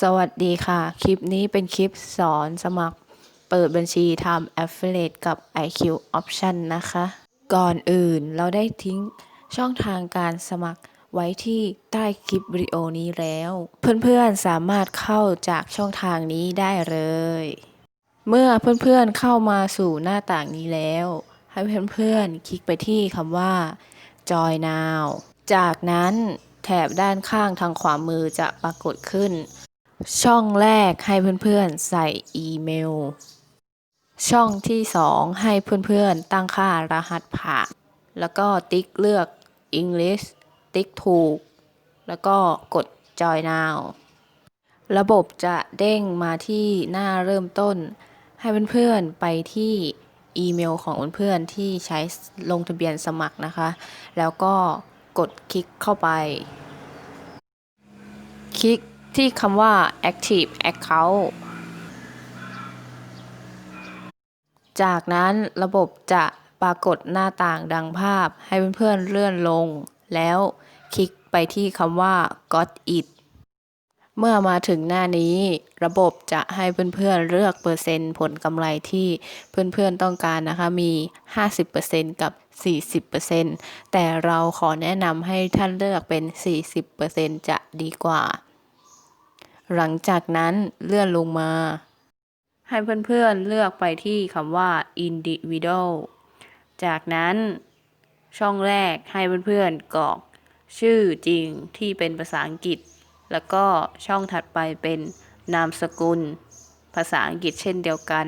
สวัสดีค่ะ คลิปนี้เป็นคลิปสอนสมัครเปิดบัญชีทำ Affiliate กับ IQ Option นะคะ ก่อนอื่นเราได้ทิ้งช่องทางการสมัครไว้ที่ใต้คลิปวิดีโอนี้แล้ว เพื่อนๆสามารถเข้าจากช่องทางนี้ได้เลย เมื่อเพื่อนๆเข้ามาสู่หน้าต่างนี้แล้ว ให้เพื่อนๆคลิกไปที่คำว่า Join Now จากนั้นแถบด้านข้างทางขวามือจะปรากฏขึ้น ช่องแรกให้เพื่อนๆใส่อีเมล ช่องที่ 2 ให้เพื่อนๆตั้งค่ารหัสผ่าน แล้วก็ติ๊กเลือก English ติ๊กถูก แล้วก็กด Join Now ระบบจะเด้งมาที่หน้าเริ่มต้น ให้เพื่อนๆไปที่อีเมลของเพื่อนๆที่ใช้ลงทะเบียนสมัครนะคะ แล้วก็กดคลิกเข้าไป คลิก ที่คำว่า active account จากนั้นระบบจะปรากฏหน้าต่างดังภาพให้เพื่อนๆเลื่อนลง แล้วคลิกไปที่คำว่า got it เมื่อมาถึงหน้านี้ ระบบจะให้เพื่อนๆเลือกเปอร์เซ็นต์ผลกำไรที่เพื่อนๆต้องการนะคะมี 50%กับ 40%แต่เราขอแนะนำให้ท่านเลือกเป็น 40%จะดีกว่า หลังจากนั้นเลื่อนลงมา ให้เพื่อนๆเลือกไปที่คำว่า individual จากนั้นช่องแรกให้เพื่อนๆกรอก ชื่อจริงที่เป็นภาษาอังกฤษ แล้วก็ช่องถัดไปเป็นนามสกุล ภาษาอังกฤษเช่นเดียวกัน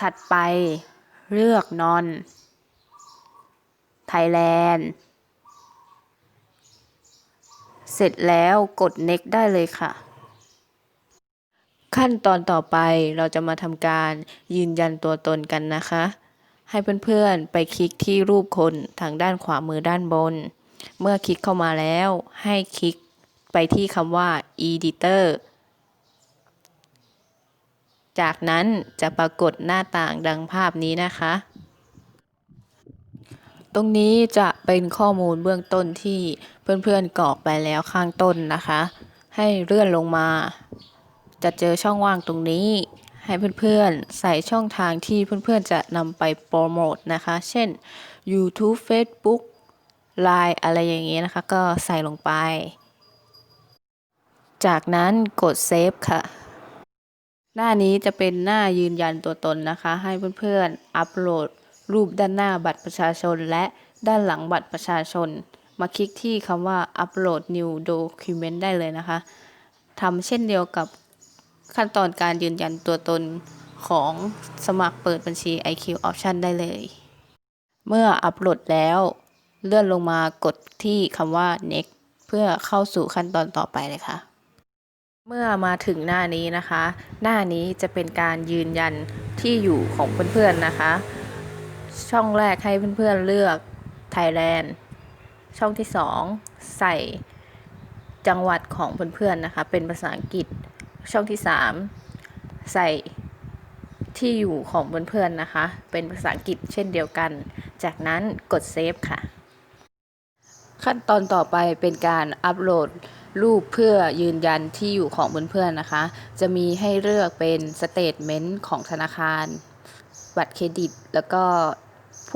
ถัดไปเลือกนอน Thailand เสร็จแล้วกด next ได้เลยค่ะ ขั้นตอนต่อไปเราจะมาทำการยืนยันตัวตนกันนะคะ ให้เพื่อนๆไปคลิกที่รูปคนทางด้านขวามือด้านบน เมื่อคลิกเข้ามาแล้ว ให้คลิกไปที่คำว่า editor จากนั้นจะปรากฏหน้าต่างดังภาพนี้นะคะ ตรงนี้จะเป็นข้อมูลเบื้องต้นที่เพื่อนๆกรอกไปแล้วข้างต้นนะคะ ให้เลื่อนลงมา จะเจอช่องว่างตรงนี้ ให้เพื่อนๆใส่ช่องทางที่เพื่อนๆจะนำไปโปรโมทนะคะ เช่น YouTube Facebook Line อะไรอย่างนี้นะคะ ก็ใส่ลงไป จากนั้นกดเซฟค่ะ หน้านี้จะเป็นหน้ายืนยันตัวตนนะคะ ให้เพื่อนๆอัปโหลด รูปด้านหน้าบัตรประชาชน และด้านหลังบัตรประชาชน มาคลิกที่คำว่า Upload New Document ได้เลยนะคะทำเช่นเดียวกับขั้นตอนการยืนยันตัวตนของสมัครเปิดบัญชี IQ Option ได้เลย เมื่ออัปโหลดแล้ว เลื่อนลงมากดที่คำว่า next เพื่อเข้าสู่ขั้นตอนต่อไปเลยค่ะ เมื่อมาถึงหน้านี้นะคะ หน้านี้จะเป็นการยืนยันที่อยู่ของเพื่อนๆนะคะ ช่องแรกให้เพื่อนๆเลือก Thailand ช่องที่ 2 ใส่จังหวัดของเพื่อนๆนะคะ เป็นภาษาอังกฤษ ช่องที่ 3 ใส่ที่อยู่ของเพื่อนๆนะคะ เป็นภาษาอังกฤษเช่นเดียวกัน จากนั้นกดเซฟค่ะ ขั้นตอนต่อไปเป็นการอัปโหลดรูปเพื่อยืนยันที่อยู่ของเพื่อนๆนะคะ จะมีให้เลือกเป็นสเตทเมนต์ของธนาคาร บัตรเครดิต แล้วก็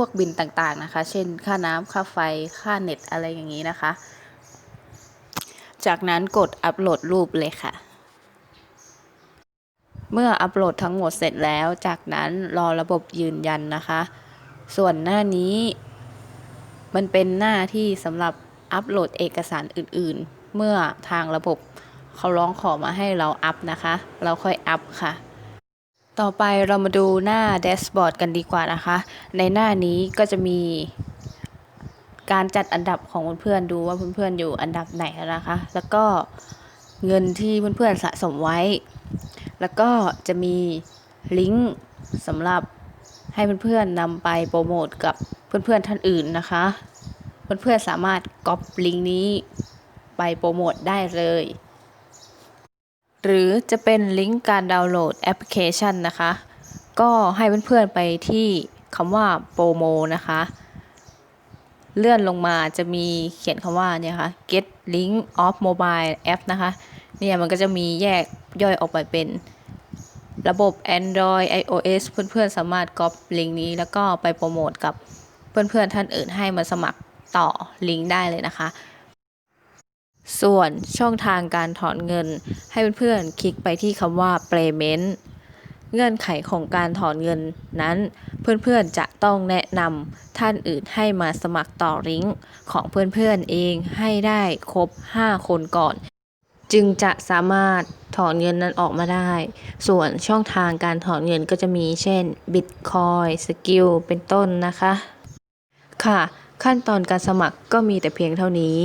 วกบินต่างๆนะคะ เช่น ค่าน้ำค่าไฟ ค่าเน็ตอะไรอย่างนี้นะคะ จากนั้นกดอัปโหลดรูปเลยค่ะ เมื่ออัปโหลดทั้งหมดเสร็จแล้ว จากนั้นรอระบบยืนยันนะคะ ส่วนหน้านี้ มันเป็นหน้าที่สำหรับอัปโหลดเอกสารอื่นๆ เมื่อทางระบบเขาร้องขอมาให้เราอัพนะคะ เราค่อยอัพค่ะ ต่อไปเรามาดูหน้าแดชบอร์ดกันดีกว่านะคะ ในหน้านี้ก็จะมีการจัดอันดับของเพื่อนๆดูว่าเพื่อนๆอยู่อันดับไหนนะคะ แล้วก็เงินที่เพื่อนๆสะสมไว้ แล้วก็จะมีลิงก์สำหรับให้เพื่อนๆนำไปโปรโมทกับเพื่อนๆท่านอื่นนะคะ เพื่อนๆสามารถก๊อปลิงก์นี้ไปโปรโมทได้เลย หรือจะเป็นลิงก์การดาวน์โหลดแอปพลิเคชันนะคะ ก็ให้เพื่อนๆไปที่คำว่าโปรโมนะคะ เลื่อนลงมาจะมีเขียนคำว่าเนี่ยค่ะ get link of mobile app นะคะเนี่ยมันก็จะมีแยกย่อยออกไปเป็น ระบบ Android iOS เพื่อนๆสามารถก๊อปลิงก์นี้ แล้วก็ไปโปรโมทกับเพื่อนๆท่านอื่นให้มาสมัครต่อลิงก์ได้เลยนะคะ ส่วนช่องทางการถอนเงิน ให้เพื่อนๆคลิกไปที่คำว่า payment เงื่อนไขของการถอนเงินนั้น เพื่อนๆจะต้องแนะนำท่านอื่นให้มาสมัครต่อลิงก์ของเพื่อนๆเองให้ได้ครบ 5 คนก่อน จึงจะสามารถถอนเงินนั้นออกมาได้ ส่วนช่องทางการถอนเงินก็จะมีเช่น Bitcoin Skill เป็นต้นนะคะ ค่ะ ขั้นตอนการสมัครก็มีแต่เพียงเท่านี้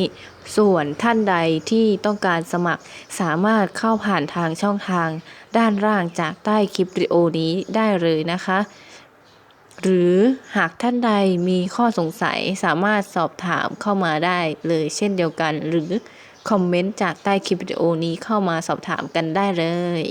ส่วนท่านใดที่ต้องการสมัครสามารถเข้าผ่านทางช่องทาง ด้านล่างจากใต้คลิปวิดีโอนี้ได้เลยนะคะ หรือหากท่านใดมีข้อสงสัยสามารถสอบถามเข้ามาได้เลยเช่นเดียวกัน หรือคอมเมนต์จากใต้คลิปวิดีโอนี้เข้ามาสอบถามกันได้เลย